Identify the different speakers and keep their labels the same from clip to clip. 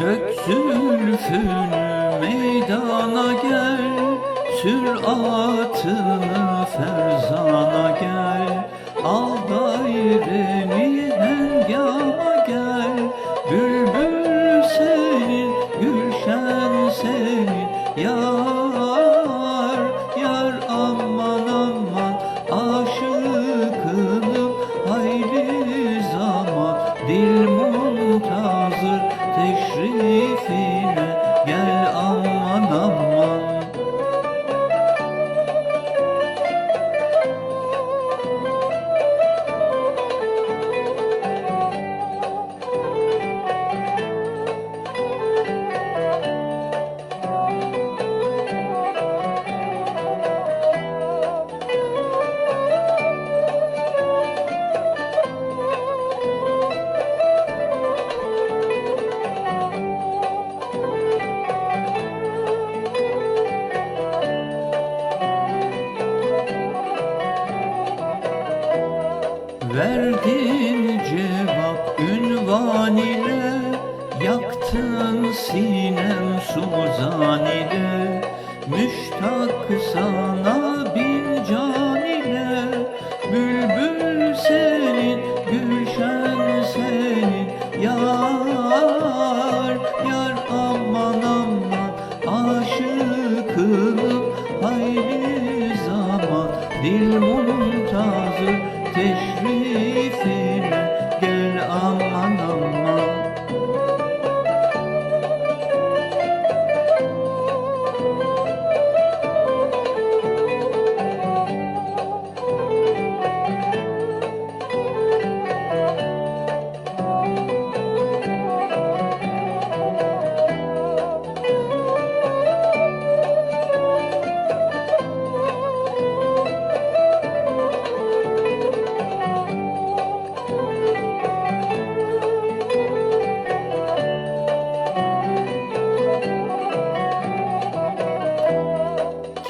Speaker 1: Dök zülfünü meydana gel Sür atını ferzana gel. Al daireni muntazır teşrifine Verdin cevap ünvan ile Yaktın sinem suzan ile. Müştak sana bin can ile Bülbül senin, gülşen senin. Yar, yar aman aman Aşıkınım hayli zaman. Dil muntazır teşvik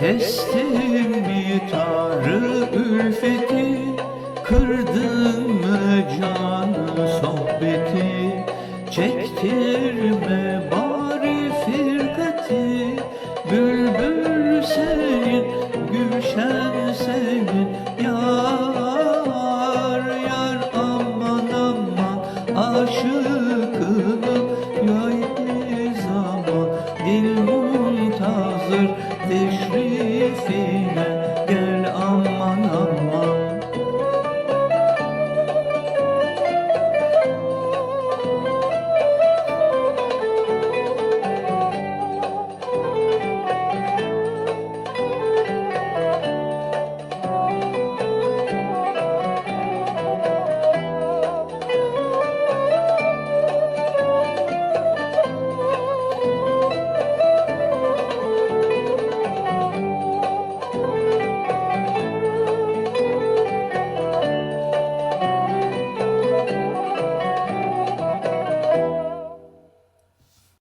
Speaker 1: Kestim bir tarı ülfeti Kırdın mı canı sohbeti? Çektirme bari